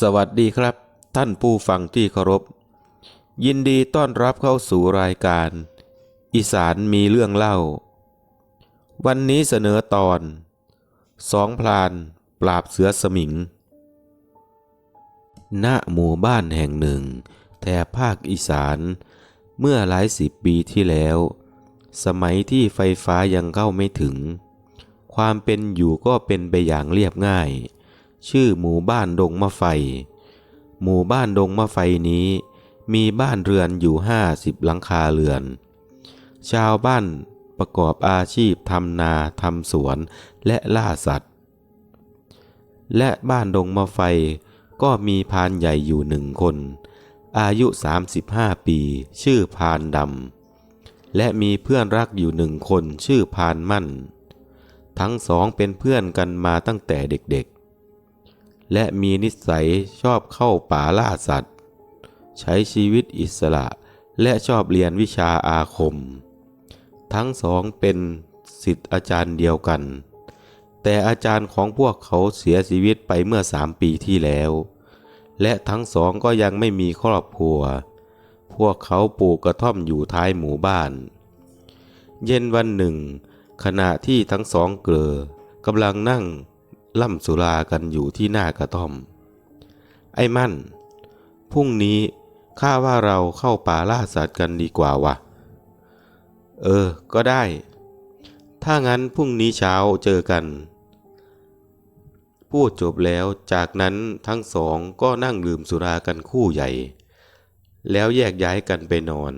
สวัสดีครับ ท่านผู้ฟังที่เคารพ ยินดีต้อนรับเข้าสู่รายการ อีสานมีเรื่องเล่า วันนี้เสนอตอนสองพลานปราบเสือสมิง ณ หมู่บ้านแห่งหนึ่ง แถบภาคอีสาน เมื่อหลายสิบปีที่แล้ว สมัยที่ไฟฟ้ายังเข้าไม่ถึง ความเป็นอยู่ก็เป็นไปอย่างเรียบง่าย ชื่อหมู่บ้านดงมะไฟ หมู่บ้านดงมะไฟนี้ มีบ้านเรือนอยู่ห้าสิบหลังคาเรือน ชาวบ้านประกอบอาชีพทำนาทำสวนและล่าสัตว์ และบ้านดงมะไฟก็มีพานใหญ่อยู่หนึ่งคน อายุ 35 ปี ชื่อพานดำ และมีเพื่อนรักอยู่หนึ่งคนชื่อพานมั่น ทั้งสองเป็นเพื่อนกันมาตั้งแต่เด็ก และมีนิสัยชอบเข้าป่าล่าสัตว์ ใช้ชีวิตอิสระและชอบเรียนวิชาอาคม ทั้งสองเป็นสิทธิ์อาจารย์เดียวกัน แต่อาจารย์ของพวกเขาเสียชีวิตไปเมื่อสามปีที่แล้ว และทั้งสองก็ยังไม่มีครอบครัว พวกเขาปลูกกระท่อมอยู่ท้ายหมู่บ้าน เย็นวันหนึ่ง ขณะที่ทั้งสองเกลอกำลังนั่ง ล่ำสุรากันอยู่ที่หน้ากระท่อม ไอ้มั่น พรุ่งนี้ข้าว่าเราเข้าป่าล่าสัตว์กันดีกว่าวะเออ ก็ได้ ถ้างั้นพรุ่งนี้เช้าเจอกัน พูดจบแล้วจากนั้นทั้งสองก็นั่งดื่มสุรากันคู่ใหญ่ แล้วแยกย้ายกันไปนอน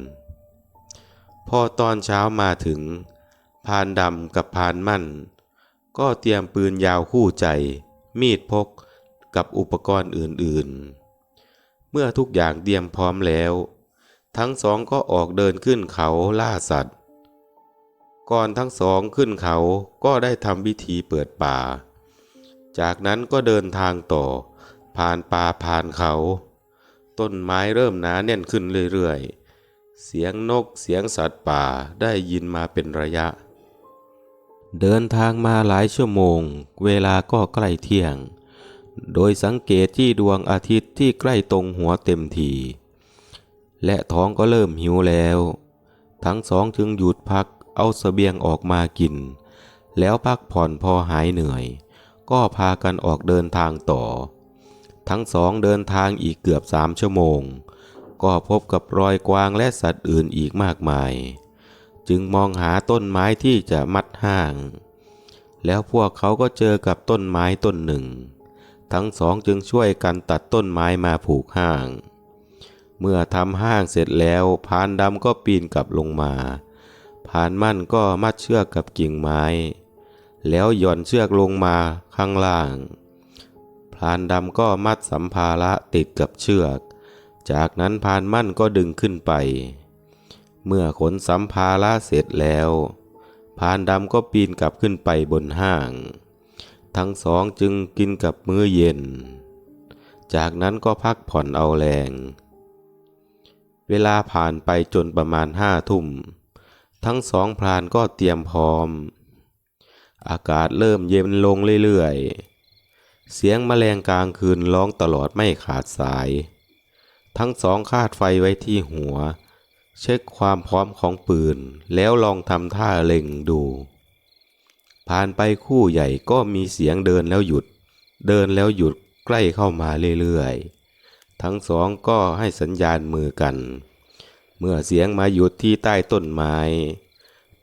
พอตอนเช้ามาถึงพานดำกับพานมั่น ก็เตรียมปืนยาวคู่ใจ มีดพกกับอุปกรณ์อื่นๆ เมื่อทุกอย่างเตรียมพร้อมแล้ว ทั้งสองก็ออกเดินขึ้นเขาล่าสัตว์ ก่อนทั้งสองขึ้นเขาก็ได้ทำพิธีเปิดป่า จากนั้นก็เดินทางต่อ ผ่านป่าผ่านเขา ต้นไม้เริ่มหนาแน่นขึ้นเรื่อยๆ เสียงนกเสียงสัตว์ป่าได้ยินมาเป็นระยะ เดินทางมาหลายชั่วโมง เวลาก็ใกล้เที่ยง โดยสังเกตที่ดวงอาทิตย์ที่ใกล้ตรงหัวเต็มที และท้องก็เริ่มหิวแล้ว ทั้งสองจึงหยุดพักเอาเสบียงออกมากิน แล้วพักผ่อนพอหายเหนื่อย ก็พากันออกเดินทางต่อ ทั้งสองเดินทางอีกเกือบสามชั่วโมง ก็พบกับรอยกวางและสัตว์อื่นอีกมากมาย จึงมองหาต้นไม้ที่จะมัดห้าง แล้วพวกเขาก็เจอกับต้นไม้ต้นหนึ่ง ทั้งสองจึงช่วยกันตัดต้นไม้มาผูกห้าง เมื่อทำห้างเสร็จแล้วพานดำก็ปีนกลับลงมาพานมั่นก็มัดเชือกกับกิ่งไม้ แล้วหย่อนเชือกลงมาข้างล่างพรานดำก็มัดสัมภาระติดกับเชือก จากนั้นพานมั่นก็ดึงขึ้นไป เมื่อขนสัมภาระเสร็จแล้วพานดำก็ปีนกลับขึ้นไปบนห้าง ทั้งสองจึงกินกับมื้อเย็น จากนั้นก็พักผ่อนเอาแรง เวลาผ่านไปจนประมาณห้าทุ่ม ทั้งสองพรานก็เตรียมพร้อม อากาศเริ่มเย็นลงเรื่อยๆ เสียงแมลงกลางคืนร้องตลอดไม่ขาดสาย ทั้งสองคาดไฟไว้ที่หัว เช็คความพร้อมของปืน แล้วลองทำท่าเล็งดู ผ่านไปคู่ใหญ่ก็มีเสียงเดินแล้วหยุด เดินแล้วหยุดใกล้เข้ามาเรื่อยๆ ทั้งสองก็ให้สัญญาณมือกัน เมื่อเสียงมาหยุดที่ใต้ต้นไม้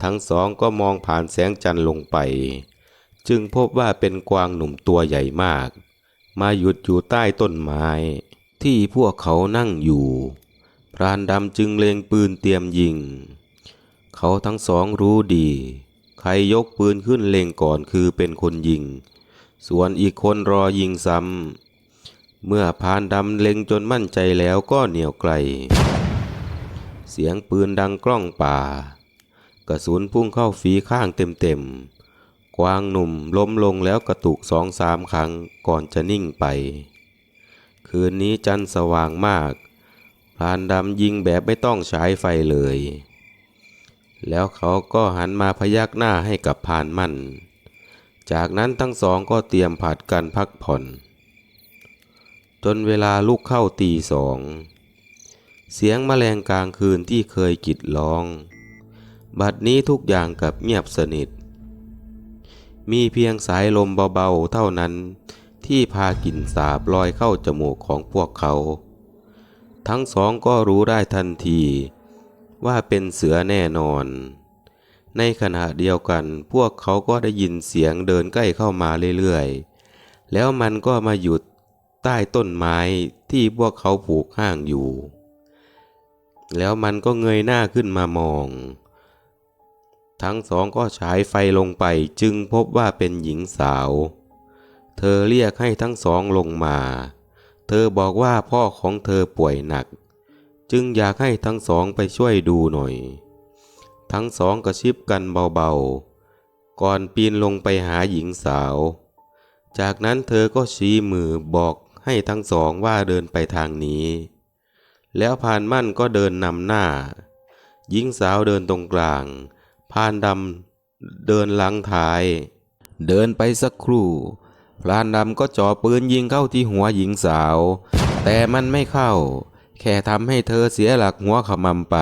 ทั้งสองก็มองผ่านแสงจันทร์ลงไป จึงพบว่าเป็นกวางหนุ่มตัวใหญ่มาก มาหยุดอยู่ใต้ต้นไม้ ที่พวกเขานั่งอยู่ พรานดำจึงเล็งปืนเตรียมยิง เขาทั้งสองรู้ดี ใครยกปืนขึ้นเล็งก่อนคือเป็นคนยิง ส่วนอีกคนรอยิงซ้ำ เมื่อพรานดำเล็งจนมั่นใจแล้วก็เหนียวไกล เสียงปืนดังกล้องป่า กระสุนพุ่งเข้าฝีข้างเต็มๆกวางหนุ่มล้มลงแล้วกระตุกสองสามครั้งก่อนจะนิ่งไป คืนนี้จันทร์สว่างมาก พรานดำยิงแบบไม่ต้องใช้ไฟเลย แล้วเขาก็หันมาพยักหน้าให้กับพรานมั่น จากนั้นทั้งสองก็เตรียมผัดกันพักผ่อน จนเวลาลุกเข้าตีสอง เสียงแมลงกลางคืนที่เคยกิดร้อง บัดนี้ทุกอย่างกับเงียบสนิท มีเพียงสายลมเบาๆเท่านั้นที่พากลิ่นสาบลอยเข้าจมูกของพวกเขา ทั้งสองก็รู้ได้ทันที ว่าเป็นเสือแน่นอน ในขณะเดียวกัน พวกเขาก็ได้ยินเสียงเดินใกล้เข้ามาเรื่อยๆ แล้วมันก็มาหยุดใต้ต้นไม้ที่พวกเขาผูกห้างอยู่ แล้วมันก็เงยหน้าขึ้นมามอง ทั้งสองก็ฉายไฟลงไปจึงพบว่าเป็นหญิงสาว เธอเรียกให้ทั้งสองลงมา เธอบอกว่าพ่อของเธอป่วยหนัก จึงอยากให้ทั้งสองไปช่วยดูหน่อย ทั้งสองกระชิบกันเบาๆ ก่อนปีนลงไปหาหญิงสาว จากนั้นเธอก็ชี้มือบอกให้ทั้งสองว่าเดินไปทางนี้ แล้วพานมั่นก็เดินนำหน้า หญิงสาวเดินตรงกลาง พานดำเดินหลังท้าย เดินไปสักครู่ พรานดำก็จ่อปืนยิงเข้าที่หัวหญิงสาว แต่มันไม่เข้า แค่ทำให้เธอเสียหลักหัวขมำไป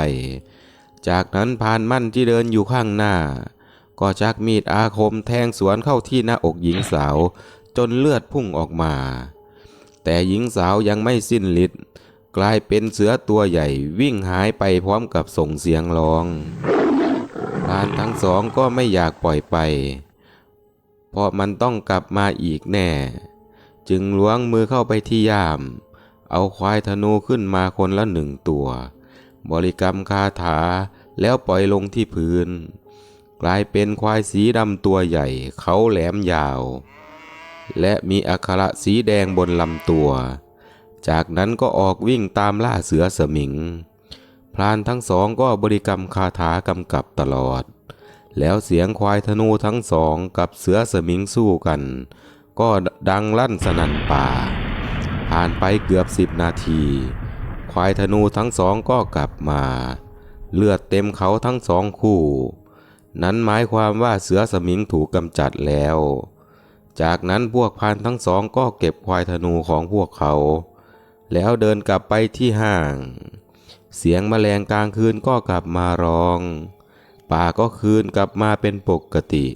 จากนั้นพานมั่นที่เดินอยู่ข้างหน้า ก็ชักมีดอาคมแทงสวนเข้าที่หน้าอกหญิงสาว จนเลือดพุ่งออกมา แต่หญิงสาวยังไม่สิ้นฤทธิ์กลายเป็นเสือตัวใหญ่วิ่งหายไปพร้อมกับส่งเสียงร้องพรานทั้งสองก็ไม่อยากปล่อยไป เพราะมันต้องกลับมาอีกแน่ จึงล้วงมือเข้าไปที่ย่าม เอาควายธนูขึ้นมาคนละหนึ่งตัว บริกรรมคาถาแล้วปล่อยลงที่พื้น กลายเป็นควายสีดำตัวใหญ่ เขาแหลมยาว และมีอักขระสีแดงบนลำตัว จากนั้นก็ออกวิ่งตามล่าเสือสมิง พรานทั้งสองก็บริกรรมคาถากำกับตลอด แล้วเสียงควายธนูทั้งสองกับเสือสมิงสู้กัน ก็ดังลั่นสนั่นป่า ผ่านไปเกือบสิบนาที ควายธนูทั้งสองก็กลับมา เลือดเต็มเขาทั้งสองคู่ นั้นหมายความว่าเสือสมิงถูกกำจัดแล้ว จากนั้นพวกพรานทั้งสองก็เก็บควายธนูของพวกเขา แล้วเดินกลับไปที่ห้าง เสียงแมลงกลางคืนก็กลับมาร้อง ป่าก็คืนกลับมาเป็นปกติ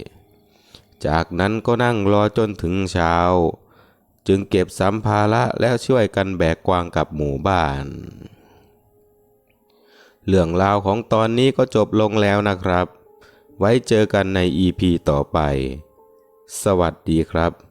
จากนั้นก็นั่งรอจนถึงเช้า จึงเก็บสัมภาระแล้วช่วยกันแบกกวางกลับหมู่บ้าน เรื่องราวของตอนนี้ก็จบลงแล้วนะครับ ไว้เจอกันในอีพีต่อไป สวัสดีครับ